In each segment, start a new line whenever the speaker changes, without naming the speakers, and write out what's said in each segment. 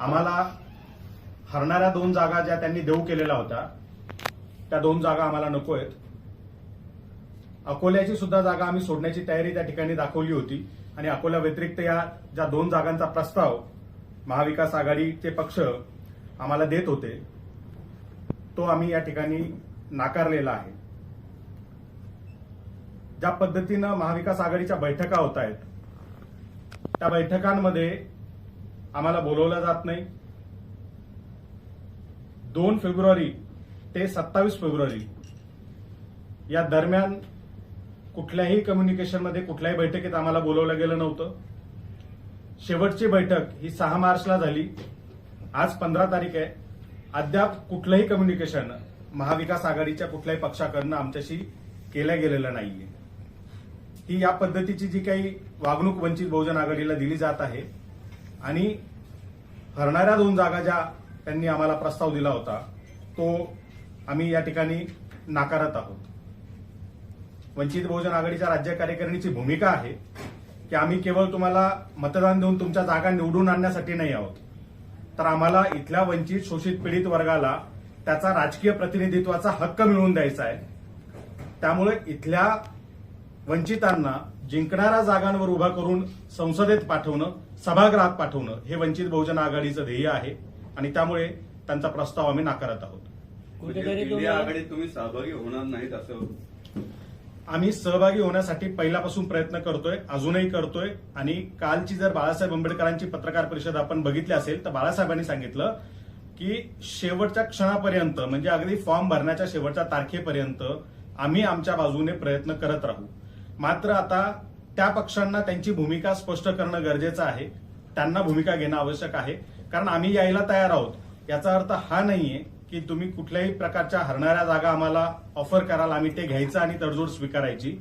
आम्हाला हरणाऱ्या दोन जागा ज्या त्यांनी देऊ केलेल्या होत्या त्या दोन जागा आम्हाला नको आहेत. अकोल्याची सुद्धा जागा आम्ही सोडण्याची तयारी त्या ठिकाणी दाखवली होती. आणि अकोल्या व्यतिरिक्त या ज्या दोन जागांचा प्रस्ताव महाविकास आघाडीचे पक्ष आम्हाला देत होते तो आम्ही या ठिकाणी नाकारलेला आहे. ज्या पद्धतीनं महाविकास आघाडीच्या बैठका होत आहेत त्या बैठकांमध्ये आम्हाला बोलवलं जात नाही. दोन फेब्रुवारी ते सत्तावीस फेब्रुवारी या दरम्यान कुठल्याही कम्युनिकेशनमध्ये कुठल्याही बैठकीत आम्हाला बोलवलं गेलं नव्हतं. शेवटची बैठक ही सहा मार्चला झाली. आज पंधरा तारीख आहे. अद्याप कुठलंही कम्युनिकेशन महाविकास आघाडीच्या कुठल्याही पक्षाकडनं आमच्याशी केलं गेलेलं नाहीये. ही या पद्धतीची जी काही वागणूक वंचित बहुजन आघाडीला दिली जात आहे आणि हरणाऱ्या दोन जागा ज्या त्यांनी आम्हाला प्रस्ताव दिला होता तो आम्ही या ठिकाणी नाकारत आहोत. वंचित बहुजन आघाडीच्या राज्य कार्यकारिणीची भूमिका आहे की आम्ही केवळ तुम्हाला मतदान देऊन तुमच्या जागा निवडून आणण्यासाठी नाही आहोत तर आम्हाला इथल्या वंचित शोषित पीडित वर्गाला त्याचा राजकीय प्रतिनिधित्वाचा हक्क मिळवून द्यायचा आहे. त्यामुळे इथल्या वंचितांना जिंकणाऱ्या जागांवर उभा करून संसदेत पाठवणं सभागृहात पाठवणं हे वंचित बहुजन आघाडीचं ध्येय आहे आणि त्यामुळे त्यांचा प्रस्ताव आम्ही नाकारत आहोत.
म्हणजे आघाडीत तुम्ही सहभागी होणार नाहीत असं
आम्ही सहभागी होण्यासाठी पहिल्यापासून प्रयत्न करतोय अजूनही करतोय आणि कालची जर बाळासाहेब आंबेडकरांची पत्रकार परिषद आपण बघितली असेल तर बाळासाहेबांनी सांगितलं की शेवटच्या क्षणापर्यंत म्हणजे अगदी फॉर्म भरण्याच्या शेवटच्या तारखेपर्यंत आम्ही आमच्या बाजूने प्रयत्न करत राहू. मात्र आता त्या पक्षांना त्यांची भूमिका स्पष्ट करणं गरजेचं आहे. त्यांना भूमिका घेणं आवश्यक आहे. कारण आम्ही यायला तयार आहोत. याचा अर्थ हा नाहीये की तुम्ही कुठल्याही प्रकारच्या हरणाऱ्या जागा आम्हाला ऑफर कराल आम्ही ते घ्यायचं आणि तडजोड स्वीकारायची.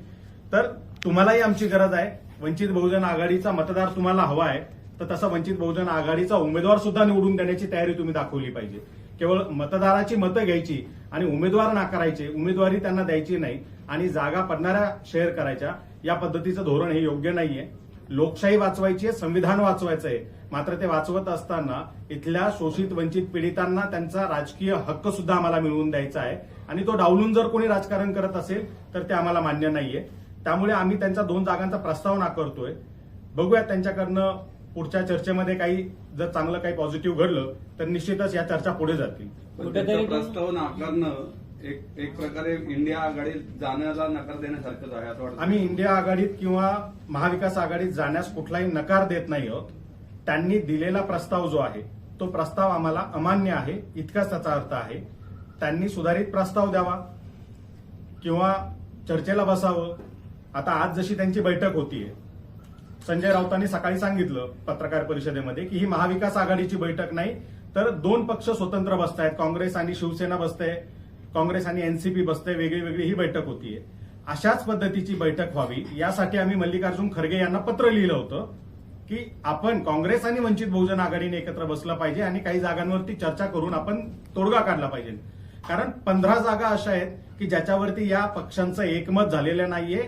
तर तुम्हालाही आमची गरज आहे. वंचित बहुजन आघाडीचा मतदार तुम्हाला हवा आहे. तर तसा वंचित बहुजन आघाडीचा उमेदवार सुद्धा निवडून देण्याची तयारी तुम्ही दाखवली पाहिजे. केवळ मतदाराची मतं घ्यायची आणि उमेदवार नाकारायचे उमेदवारी त्यांना द्यायची नाही. आणि जागा पडणाऱ्या शेअर करायच्या या पद्धतीचं धोरण हे योग्य नाहीये. लोकशाही वाचवायची आहे संविधान वाचवायचं आहे मात्र ते वाचवत असताना इथल्या शोषित वंचित पीडितांना त्यांचा राजकीय हक्क सुद्धा आम्हाला मिळवून द्यायचा आहे. आणि तो डावलून जर कोणी राजकारण करत असेल तर ते आम्हाला मान्य नाहीये. त्यामुळे आम्ही त्यांचा दोन जागांचा प्रस्ताव नाकारतोय. बघूया त्यांच्याकडनं पुढच्या चर्चेमध्ये काही जर चांगलं काही पॉझिटिव्ह घडलं तर निश्चितच या चर्चा पुढे जातील.
प्रस्ताव नाकारणं एक एक प्रकारे इंडिया आघाडीत जाण्याला नकार देण्यासारखंच आहे असं वाटतं.
आम्ही इंडिया आघाडीत किंवा महाविकास आघाडीत जाण्यास कुठलाही नकार देत नाही आहोत. त्यांनी दिलेला प्रस्ताव जो आहे तो प्रस्ताव आम्हाला अमान्य आहे इतकाच त्याचा अर्थ आहे. त्यांनी सुधारित प्रस्ताव द्यावा किंवा चर्चेला बसावं. आता आज जशी त्यांची बैठक होतीये संजय राऊतांनी सकाळी सांगितलं पत्रकार परिषदेमध्ये की ही महाविकास आघाडीची बैठक नाही तर दोन पक्ष स्वतंत्र बसतायत. काँग्रेस आणि शिवसेना बसते काँग्रेस आणि एनसीपी बसते वेगळी वेगळी ही बैठक होतीये. अशाच पद्धतीची बैठक व्हावी यासाठी आम्ही मल्लिकार्जुन खरगे यांना पत्र लिहिलं होतं की आपण काँग्रेस आणि वंचित बहुजन आघाडीने एकत्र बसलं पाहिजे आणि काही जागांवरती चर्चा करून आपण तोडगा काढला पाहिजे. कारण पंधरा जागा अशा आहेत की ज्याच्यावरती या पक्षांचं एकमत झालेलं नाहीये.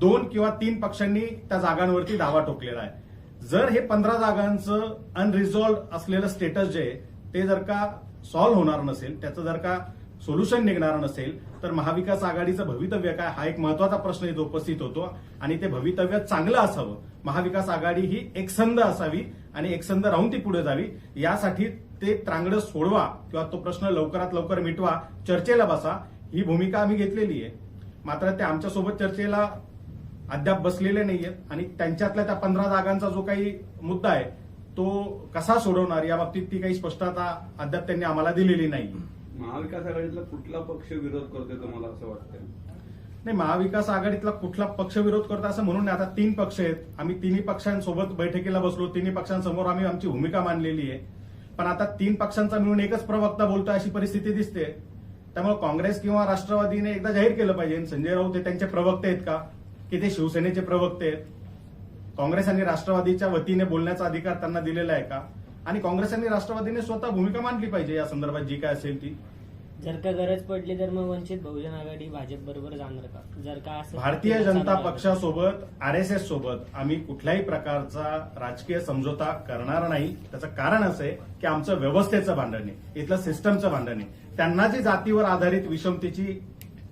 दोन किंवा तीन पक्षांनी त्या जागांवरती दावा ठोकलेला आहे. जर हे पंधरा जागांचं अनरिझॉल्व्ह असलेलं स्टेटस जे आहे ते जर का सॉल्व्ह होणार नसेल त्याचं जर का सोल्युशन निघणार नसेल तर महाविकास आघाडीचं भवितव्य काय? हा एक महत्त्वाचा प्रश्न इथं उपस्थित होतो आणि ते भवितव्य चांगलं असावं. महाविकास आघाडी ही एकसंध असावी आणि एकसंध राहून ती पुढे जावी. यासाठी ते त्रांगडं सोडवा किंवा तो प्रश्न लवकरात लवकर मिटवा चर्चेला बसा. ही भूमिका आम्ही घेतलेली आहे. मात्र ते आमच्यासोबत चर्चेला अद्याप बसलेले नाहीयेत आणि त्यांच्यातल्या त्या पंधरा जागांचा जो काही मुद्दा आहे तो कसा सोडवणार या बाबतीत ती काही स्पष्टता अद्याप त्यांनी आम्हाला दिलेली नाही.
महाविकास आघाडीतला कुठला पक्ष विरोध करतोय तुम्हाला असं वाटतंय?
नाही महाविकास आघाडीतला कुठला पक्ष विरोध करतो असं म्हणून नाही. आता तीन पक्ष आहेत. आम्ही तिन्ही पक्षांसोबत बैठकीला बसलो. तिन्ही पक्षांसमोर आम्ही आमची भूमिका मांडलेली आहे. पण आता तीन पक्षांचा मिळून एकच प्रवक्ता बोलतोय अशी परिस्थिती दिसते. त्यामुळे काँग्रेस किंवा राष्ट्रवादीने एकदा जाहीर केलं पाहिजे. संजय राऊत हे त्यांचे प्रवक्ते आहेत का? की ते शिवसेनेचे प्रवक्ते आहेत? काँग्रेस आणि राष्ट्रवादीच्या वतीने बोलण्याचा अधिकार त्यांना दिलेला आहे का? आणि काँग्रेस आणि राष्ट्रवादीने स्वतः भूमिका मांडली पाहिजे या संदर्भात जी काय असेल ती.
जर का गरज पडली तर मग वंचित बहुजन आघाडी भाजप बरोबर जाणार का? जर का असं
भारतीय जनता. पक्षासोबत आर एस एस सोबत आम्ही कुठल्याही प्रकारचा राजकीय समझोता करणार नाही. त्याचं कारण असं आहे की आमचं व्यवस्थेचं भांडण आहे इथलं सिस्टमचं भांडण आहे. त्यांना जी जातीवर आधारित विषमतेची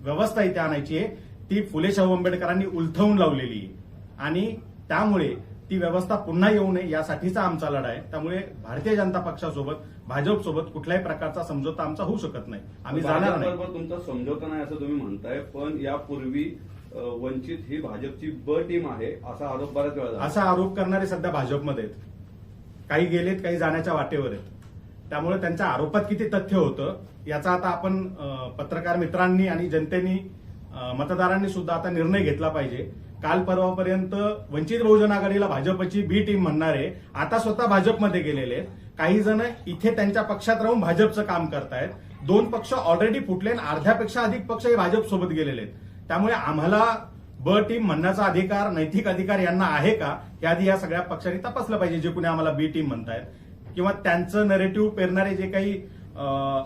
व्यवस्था इथे आणायची आहे ती फुले शाहू आंबेडकरांनी उलथवून लावलेली आहे. आणि त्यामुळे ती व्यवस्था पुन्हा येऊ नये यासाठीचा आमचा लढा आहे. त्यामुळे भारतीय जनता पक्षासोबत भाजपसोबत कुठल्याही प्रकारचा समझोता आमचा होऊ शकत नाही. आम्ही जाणार नाही.
तुमचा समझोता नाही असं तुम्ही म्हणताय पण यापूर्वी वंचित ही भाजपची ब टीम आहे असा आरोप बऱ्याच वेळा
असा आरोप करणारे सध्या भाजपमध्ये आहेत. काही गेलेत काही जाण्याच्या वाटेवर आहेत. त्यामुळे त्यांच्या आरोपात किती तथ्य होतं याचा आता आपण पत्रकार मित्रांनी आणि जनतेनी मतदारांनी सुद्धा आता निर्णय घेतला पाहिजे. काल परवापर्यंत वंचित बहुजन आघाडीला भाजपची बी टीम म्हणणारे आता स्वतः भाजपमध्ये गेलेले आहेत काही जण इथे त्यांच्या पक्षात राहून भाजपचं काम करतायत. दोन पक्ष ऑलरेडी फुटले आणि अर्ध्यापेक्षा अधिक पक्ष हे भाजपसोबत गेलेले आहेत. त्यामुळे आम्हाला ब टीम म्हणण्याचा अधिकार नैतिक अधिकार यांना आहे का? याआधी या सगळ्या पक्षांनी तपासलं पाहिजे जे कुणी आम्हाला बी टीम म्हणतायत. किंवा त्यांचं नरेटिव्ह पेरणारे जे काही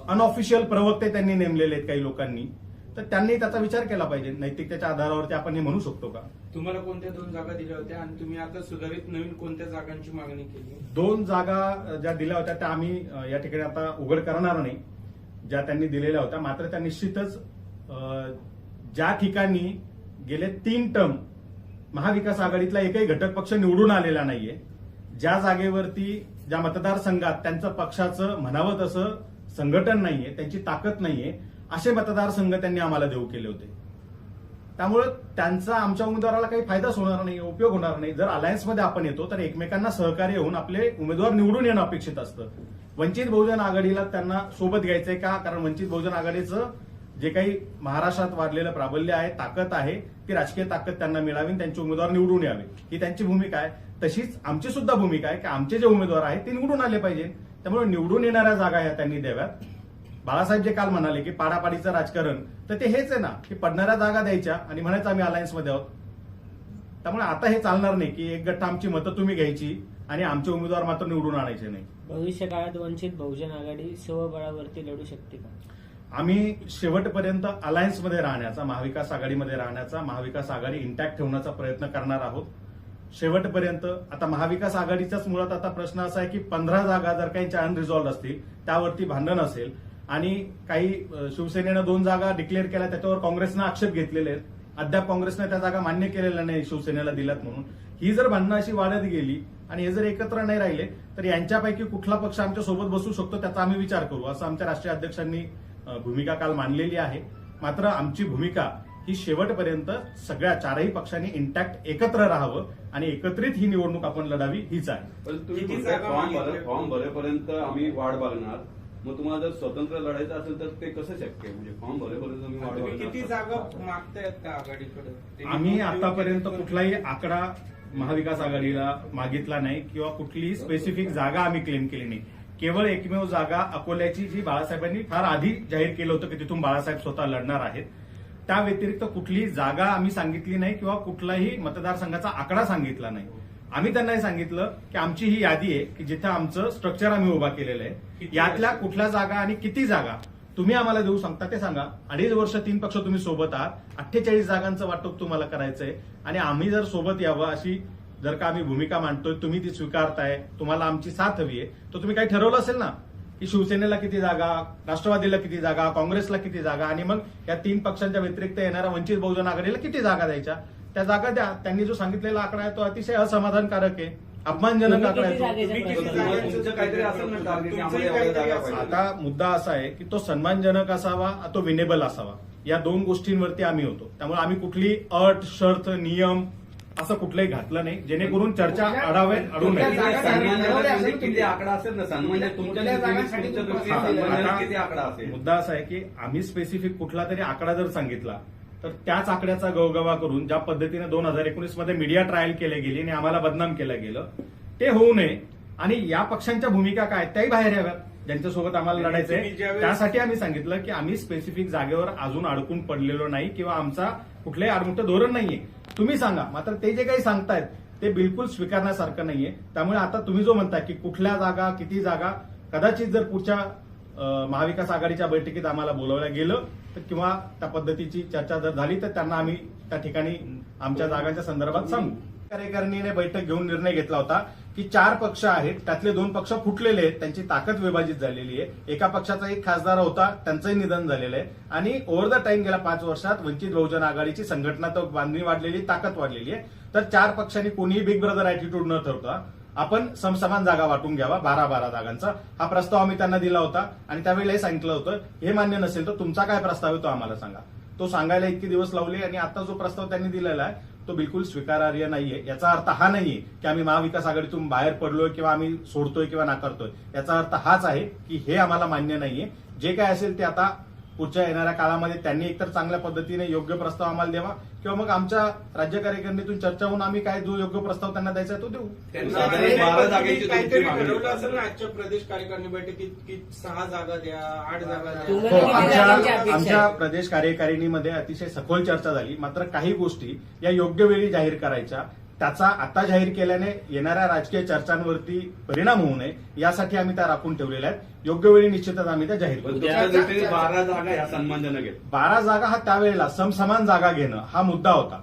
अनऑफिशियल प्रवक्ते त्यांनी नेमलेले आहेत काही लोकांनी. तर त्यांनी त्याचा विचार केला पाहिजे. नैतिकतेच्या आधारावरती आपण हे म्हणू शकतो का?
तुम्हाला कोणत्या दोन जागा दिल्या होत्या आणि तुम्ही आता सुधारित नवीन कोणत्या जागांची मागणी केली?
दोन जागा ज्या दिल्या होत्या त्या आम्ही या ठिकाणी आता उघड करणार नाही ज्या त्यांनी दिलेल्या होत्या. मात्र त्या निश्चितच ज्या ठिकाणी गेले तीन टर्म महाविकास आघाडीतला एकही घटक पक्ष निवडून आलेला नाहीये ज्या जागेवरती ज्या मतदारसंघात त्यांचं पक्षाचं म्हणावं तसं संघटन नाहीये त्यांची ताकद नाहीये असे मतदारसंघ त्यांनी आम्हाला देऊ केले होते. त्यामुळे त्यांचा आमच्या उमेदवाराला काही फायदाच होणार नाही उपयोग होणार नाही. जर अलायन्समध्ये आपण येतो तर एकमेकांना सहकार्य होऊन आपले उमेदवार निवडून येणं अपेक्षित असतं. वंचित बहुजन आघाडीला त्यांना सोबत घ्यायचंय का? कारण वंचित बहुजन आघाडीचं जे काही महाराष्ट्रात वाढलेलं प्राबल्य आहे ताकद आहे ती राजकीय ताकद त्यांना मिळावी त्यांचे उमेदवार निवडून यावे. ही त्यांची भूमिका आहे. तशीच आमची सुद्धा भूमिका आहे की आमचे जे उमेदवार आहेत ते निवडून आले पाहिजे. त्यामुळे निवडून येणाऱ्या जागा या त्यांनी द्याव्यात. बाळासाहेब जे काल म्हणाले की पाडापाडीचं राजकारण तर ते हेच आहे ना की पडणाऱ्या जागा द्यायच्या आणि म्हणायचं आम्ही अलायन्समध्ये आहोत. त्यामुळे आता हे चालणार नाही की एक गट्टा आमची मतं तुम्ही घ्यायची आणि आमचे उमेदवार मात्र निवडून आणायचे नाही.
भविष्य काळात वंचित बहुजन आघाडी स्वबळावरती लढू शकते का?
आम्ही शेवटपर्यंत अलायन्समध्ये राहण्याचा महाविकास आघाडीमध्ये राहण्याचा महाविकास आघाडी इंटॅक्ट ठेवण्याचा प्रयत्न करणार आहोत. शेवटपर्यंत आता महाविकास आघाडीचाच मुळात आता प्रश्न असा आहे की पंधरा जागा जर काही अनरिझॉल्ड असतील त्यावरती भांडण असेल आणि काही शिवसेनेनं दोन जागा डिक्लेअर केल्या त्याच्यावर काँग्रेसनं आक्षेप घेतलेले आहेत. अद्याप काँग्रेसनं त्या जागा मान्य केलेल्या नाही शिवसेनेला दिल्यात म्हणून. ही जर भांडणं अशी वाढत गेली आणि हे जर एकत्र नाही राहिले तर यांच्यापैकी कुठला पक्ष आमच्यासोबत बसू शकतो त्याचा आम्ही विचार करू. असं आमच्या राष्ट्रीय अध्यक्षांनी भूमिका काल मांडलेली आहे. मात्र आमची भूमिका ही शेवटपर्यंत सगळ्या चारही पक्षांनी इंटॅक्ट एकत्र राहावं आणि एकत्रित ही निवडणूक आपण लढावी हीच आहे.
फॉर्म भरेपर्यंत आम्ही वाट बघणार. मग तुम्हाला जर स्वतंत्र लढायचं असेल तर ते कसं शक्य आहे? म्हणजे फॉर्म भरेपर्यंत तुम्ही वाट
तुम्ही किती जागा मागतायत का आघाडीकडे?
आम्ही आतापर्यंत कुठलाही आकडा महाविकास आघाडीला मागितला नाही किंवा कुठलीही स्पेसिफिक जागा आम्ही क्लेम केली नाही. केवळ एकमेव जागा अकोल्याची जी बाळासाहेबांनी फार आधी जाहीर केलं होतं की तिथून बाळासाहेब स्वतः लढणार आहेत. त्या व्यतिरिक्त कुठलीही जागा आम्ही सांगितली नाही किंवा कुठलाही मतदारसंघाचा आकडा सांगितला नाही. आम्ही त्यांना हे सांगितलं की आमची ही यादी आहे की जिथं आमचं स्ट्रक्चर आम्ही उभा केलेलं आहे. यातल्या? कुठल्या जागा आणि किती जागा तुम्ही आम्हाला देऊ सांगता ते सांगा. अडीच वर्ष तीन पक्ष तुम्ही सोबत आहात. अठ्ठेचाळीस जागांचं वाटप तुम्हाला करायचंय. आणि आम्ही जर सोबत यावं अशी जर का आम्ही भूमिका मांडतोय तुम्ही ती स्वीकारताय तुम्हाला आमची साथ हवी आहे तर तुम्ही काही ठरवलं असेल ना? की शिवसेनेला किती जागा राष्ट्रवादीला किती जागा काँग्रेसला किती जागा आणि मग या तीन पक्षांच्या व्यतिरिक्त येणाऱ्या वंचित बहुजन आघाडीला किती जागा द्यायच्या? त्या जागा द्या. त्यांनी जो सांगितलेला आकडा आहे तो अतिशय असमाधानकारक आहे. अपमानजनक आकडा आहे. आता मुद्दा असा आहे की तो सन्मानजनक असावा तो विनेबल असावा. या दोन गोष्टींवरती आम्ही होतो. त्यामुळे आम्ही कुठली अट शर्त नियम असं कुठलंही घातलं नाही. जेणेकरून चर्चा अडावे अडू नये
आकडा असेल ना? सन्मान
मुद्दा असा आहे की आम्ही स्पेसिफिक कुठला तरी आकडा जर सांगितला तर त्याच आकड्याचा गवगवा करून ज्या पद्धतीने दोन हजार एकोणीसमध्ये मीडिया ट्रायल केले गेली आणि आम्हाला बदनाम केलं गेलं ते होऊ नये. आणि या पक्षांच्या भूमिका काय? त्याही बाहेर याव्यात. ज्यांच्यासोबत आम्हाला
तुम्ही
लढायचंय त्यासाठी आम्ही सांगितलं की आम्ही स्पेसिफिक जागेवर अजून अडकून पडलेलो नाही किंवा आमचा कुठलंही आडमुठं धोरण नाहीये. तुम्ही सांगा. मात्र ते जे काही सांगतायत ते बिलकुल स्वीकारण्यासारखं नाहीये. त्यामुळे आता तुम्ही जो म्हणताय की कुठल्या जागा किती जागा कदाचित जर पुढच्या महाविकास आघाडीच्या बैठकीत आम्हाला बोलवलं गेलं किंवा त्या पद्धतीची चर्चा जर झाली तर त्यांना आम्ही त्या ठिकाणी आमच्या जागांच्या संदर्भात सांगू. कार्यकारिणीने बैठक घेऊन निर्णय घेतला होता की चार पक्ष आहेत त्यातले दोन पक्ष फुटलेले आहेत त्यांची ताकद विभाजित झालेली आहे. एका पक्षाचा एक खासदार होता त्यांचंही निधन झालेलं आहे. आणि ओव्हर द टाइम गेल्या पाच वर्षात वंचित बहुजन आघाडीची संघटना तर बांधणी वाढलेली ताकद वाढलेली आहे. तर चार पक्षांनी कोणीही बिग ब्रदर अॅटिट्यूड न ठरवता आपण समसमान जागा वाटून घ्यावा बारा बारा जागांचा. हा प्रस्ताव आम्ही त्यांना दिला होता आणि त्यावेळेला सांगितलं होतं हे मान्य नसेल तर तुमचा काय प्रस्ताव आहे तो आम्हाला सांगा. तो सांगायला इतके दिवस लावले आणि आता जो प्रस्ताव त्यांनी दिलेला आहे तो बिलकुल स्वीकारार्ह नाहीये. याचा अर्थ हा नाहीये की आम्ही महाविकास आघाडीतून बाहेर पडलोय किंवा आम्ही सोडतोय किंवा नाकारतोय. याचा अर्थ हाच आहे की हे आम्हाला मान्य नाहीये. जे काय असेल ते आता पुढच्या येणाऱ्या काळामध्ये त्यांनी एकतर चांगल्या पद्धतीने योग्य प्रस्ताव आम्हाला द्यावा किंवा मग आमच्या राज्य कार्यकारिणीतून चर्चा होऊन आम्ही काय जो योग्य प्रस्ताव त्यांना द्यायचा आहे तो देऊ
काहीतरी ठरवलं. असेल ना आजच्या प्रदेश कार्यकारिणी बैठकीत की सहा जागा द्या आठ जागा द्या
तुम्हाला
हो, आमच्या? प्रदेश कार्यकारिणीमध्ये अतिशय सखोल चर्चा झाली मात्र काही गोष्टी या योग्य वेळी जाहीर करायच्या त्याचा आता जाहीर केल्याने येणाऱ्या राजकीय चर्चांवरती परिणाम होऊ नये यासाठी आम्ही त्या राखून ठेवलेल्या आहेत. योग्य वेळी निश्चितच आम्ही त्या जाहीर
पण
करू
तुमच्या दृष्टीने बारा जागा ह्या सन्मानजनक
बारा जागा हा त्यावेळेला समसमान जागा घेणं हा मुद्दा होता.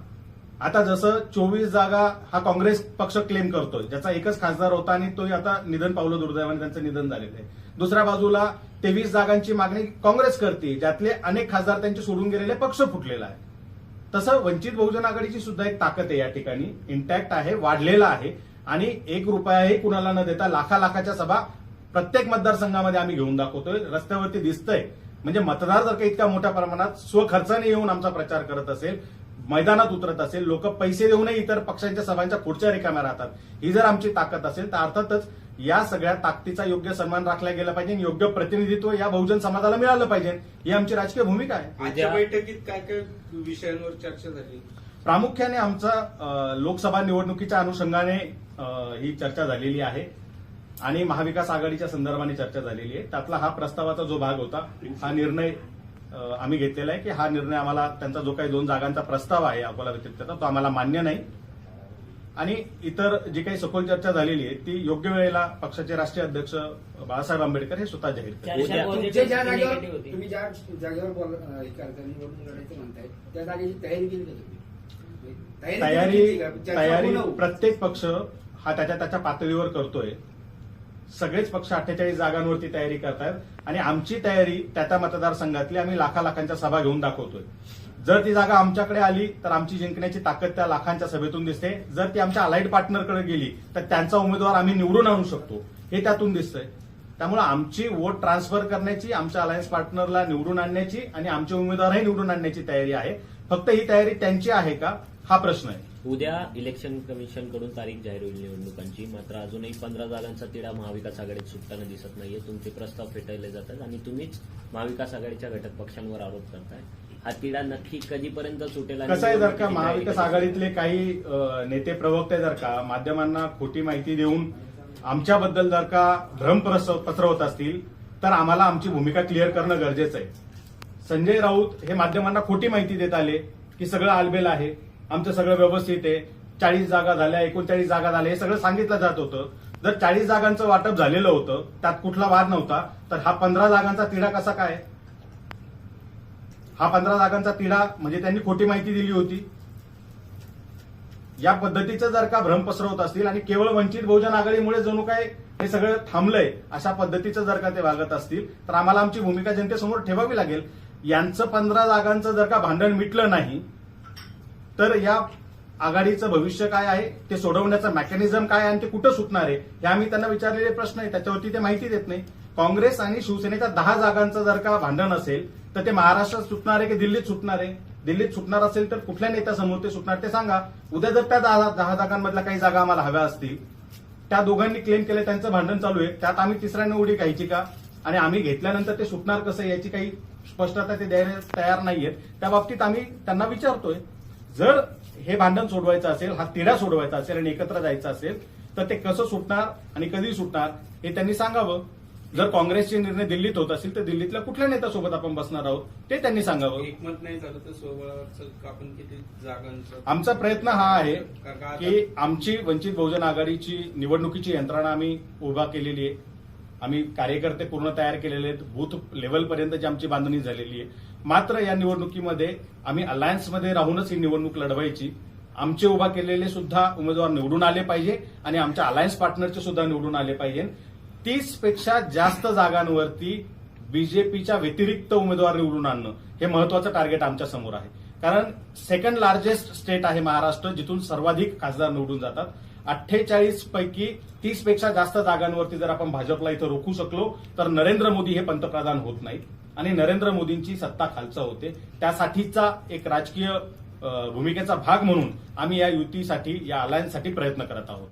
आता जसं चोवीस जागा हा काँग्रेस पक्ष क्लेम करतोय ज्याचा एकच खासदार होता आणि तो आता निधन पावलं दुर्दैवाने त्यांचं निधन झालेलं आहे. दुसऱ्या बाजूला तेवीस जागांची मागणी काँग्रेस करते ज्यातले अनेक खासदार त्यांचे सोडून गेलेले पक्ष फुटलेला आहे. तसं वंचित बहुजन आघाडीची सुद्धा एक ताकद आहे या ठिकाणी. इंटॅक्ट आहे वाढलेला आहे. आणि एक रुपयाही कुणाला न देता लाखा लाखाच्या सभा प्रत्येक मतदारसंघामध्ये आम्ही घेऊन दाखवतोय. रस्त्यावरती दिसतंय. म्हणजे मतदार जर का इतक्या मोठ्या प्रमाणात स्वखर्चाने येऊन आमचा प्रचार करत असेल मैदानात उतरत असेल लोक पैसे देऊनही इतर पक्षांच्या सभांच्या पुढच्या रिकाम्या राहतात. ही जर आमची ताकद असेल तर अर्थातच या सगळ्या ताकदीचा योग्य सन्मान राखला गेला पाहिजे आणि योग्य प्रतिनिधित्व या बहुजन समाजाला मिळालं पाहिजे. ही आमची राजकीय भूमिका आहे.
आजच्या बैठकीत काय काय विषयांवर चर्चा झाली?
प्रामुख्याने आमचा लोकसभा निवडणुकीच्या अनुषंगाने ही चर्चा झालेली आहे. आणि महाविकास आघाडीच्या संदर्भाने चर्चा झालेली आहे. त्यातला हा प्रस्तावाचा जो भाग होता हा निर्णय आम्ही घेतलेला आहे की हा निर्णय आम्हाला त्यांचा जो काही दोन जागांचा प्रस्ताव आहे अकोला व्यतिरिक्त तो आम्हाला मान्य नाही. आणि इतर जी काही सखोल चर्चा झालेली आहे ती योग्य वेळेला पक्षाचे राष्ट्रीय अध्यक्ष बाळासाहेब आंबेडकर हे स्वतः जाहीर करतील.
चर्चा
तुमच्या
positive
ज्या
की
जागेवर
negative होती
तुम्ही ज्या जागेवर म्हणताय त्या जागेची तयारी केली तुम्ही?
तयारी तयारी. प्रत्येक पक्ष हा त्याच्या त्याच्या पातळीवर करतोय. सगळेच पक्ष अठ्ठेचाळीस जागांवरती तयारी करतायत. आणि आमची तयारी त्या त्या मतदारसंघातली आम्ही लाखा लाखांच्या सभा घेऊन दाखवतोय. जर ती जागा आमच्याकडे आली तर आमची जिंकण्याची ताकद त्या लाखांच्या सभेतून दिसते. जर ती आमच्या अलाइड पार्टनरकडे गेली तर त्यांचा उमेदवार आम्ही निवडून आणू शकतो. हे त्यातून दिसतंय. त्यामुळे आमची वोट ट्रान्सफर करण्याची आमच्या अलायन्स पार्टनरला निवडून आणण्याची आणि आमचे उमेदवारही निवडून आणण्याची तयारी आहे. फक्त ही तयारी त्यांची आहे का? हा प्रश्न आहे.
उद्या इलेक्शन कमिशनकडून तारीख जाहीर होईल निवडणुकांची. मात्र अजूनही पंधरा जागांचा तिढा महाविकास आघाडीत सुटताना दिसत नाहीये. तुमचे प्रस्ताव फेटाळले जातात आणि तुम्हीच महाविकास आघाडीच्या घटक पक्षांवर आरोप करताय. हा तिढा नक्की कधीपर्यंत सुटेल
कसं आहे जर का महाविकास आघाडीतले काही नेते प्रवक्ते जर का माध्यमांना खोटी माहिती देऊन आमच्याबद्दल जर का भ्रम पसरवत असतील तर आम्हाला आमची भूमिका क्लिअर करणं गरजेचं आहे. संजय राऊत हे माध्यमांना खोटी माहिती देत आले की सगळं आलबेल आहे. आमचं सगळं व्यवस्थित आहे. चाळीस जागा झाल्या एकोणचाळीस जागा झाल्या हे सगळं सांगितलं जात होतं. जर चाळीस जागांचं वाटप झालेलं होतं त्यात कुठला वाद नव्हता तर हा पंधरा जागांचा तिढा कसा काय? हा पंधरा जागांचा तिढा म्हणजे त्यांनी खोटी माहिती दिली होती. या पद्धतीचं जर का भ्रम पसरवत असतील आणि केवळ वंचित बहुजन आघाडीमुळे जणू काय हे सगळं थांबलंय अशा पद्धतीचं जर का ते वागत असतील तर आम्हाला आमची भूमिका जनतेसमोर ठेवावी लागेल. यांचं पंधरा जागांचं जर का भांडण मिटलं नाही तर या आघाडीचं भविष्य काय आहे? ते सोडवण्याचं मेकॅनिझम काय आहे आणि ते कुठं सुटणार आहे? हे आम्ही त्यांना विचारलेले प्रश्न आहे त्याच्यावरती ते माहिती देत नाही. काँग्रेस आणि शिवसेनेच्या दहा जागांचं जर का भांडण असेल तर ते महाराष्ट्रात सुटणार आहे की दिल्लीत सुटणार आहे? दिल्लीत सुटणार असेल तर कुठल्या नेत्यासमोर ते सुटणार ते सांगा. उद्या जर त्या दहा दहा जागांमधल्या काही जागा आम्हाला हव्या असतील त्या दोघांनी क्लेम केले त्यांचं भांडण चालू आहे. त्यात आम्ही तिसऱ्याने उडी घ्यायची का? आणि आम्ही घेतल्यानंतर ते सुटणार कसं याची काही स्पष्टता ते द्यायला तयार नाहीयेत. त्या बाबतीत आम्ही त्यांना विचारतोय. जर हे भांडण सोडवायचं असेल हा तिढा सोडवायचा असेल आणि एकत्र जायचं असेल तर ते कसं सुटणार आणि कधी सुटणार हे त्यांनी सांगावं. जर काँग्रेसचे निर्णय दिल्लीत होत असतील तर दिल्लीतल्या कुठल्या नेत्यासोबत आपण बसणार आहोत ते त्यांनी सांगावं.
एकमत नाही झालं तर आपण किती जागांचं
आमचा प्रयत्न हा आहे
की
आमची वंचित बहुजन आघाडीची निवडणुकीची यंत्रणा आम्ही उभा केलेली आहे. आम्ही कार्यकर्ते पूर्ण तयार केलेले आहेत. बूथ लेवलपर्यंतची आमची बांधणी झालेली आहे. मात्र या निवडणुकीमध्ये आम्ही अलायन्समध्ये राहूनच ही निवडणूक लढवायची. आमचे उभा केलेले सुद्धा उमेदवार निवडून आले पाहिजे आणि आमच्या अलायन्स पार्टनरचे सुद्धा निवडून आले पाहिजे. तीसपेक्षा जास्त जागांवरती बीजेपीच्या व्यतिरिक्त उमेदवार निवडून आणणं हे महत्वाचं टार्गेट आमच्यासमोर आहे. कारण सेकंड लार्जेस्ट स्टेट आहे महाराष्ट्र जिथून सर्वाधिक खासदार निवडून जातात. अठ्ठेचाळीस पैकी तीसपेक्षा जास्त जागांवरती जर आपण भाजपला इथं रोखू शकलो तर नरेंद्र मोदी हे पंतप्रधान होत नाहीत. आणि नरेंद्र मोदींची सत्ता खालचा होते. त्यासाठीचा एक राजकीय भूमिकेचा भाग म्हणून आम्ही या युतीसाठी या अलायन्ससाठी प्रयत्न करत आहोत.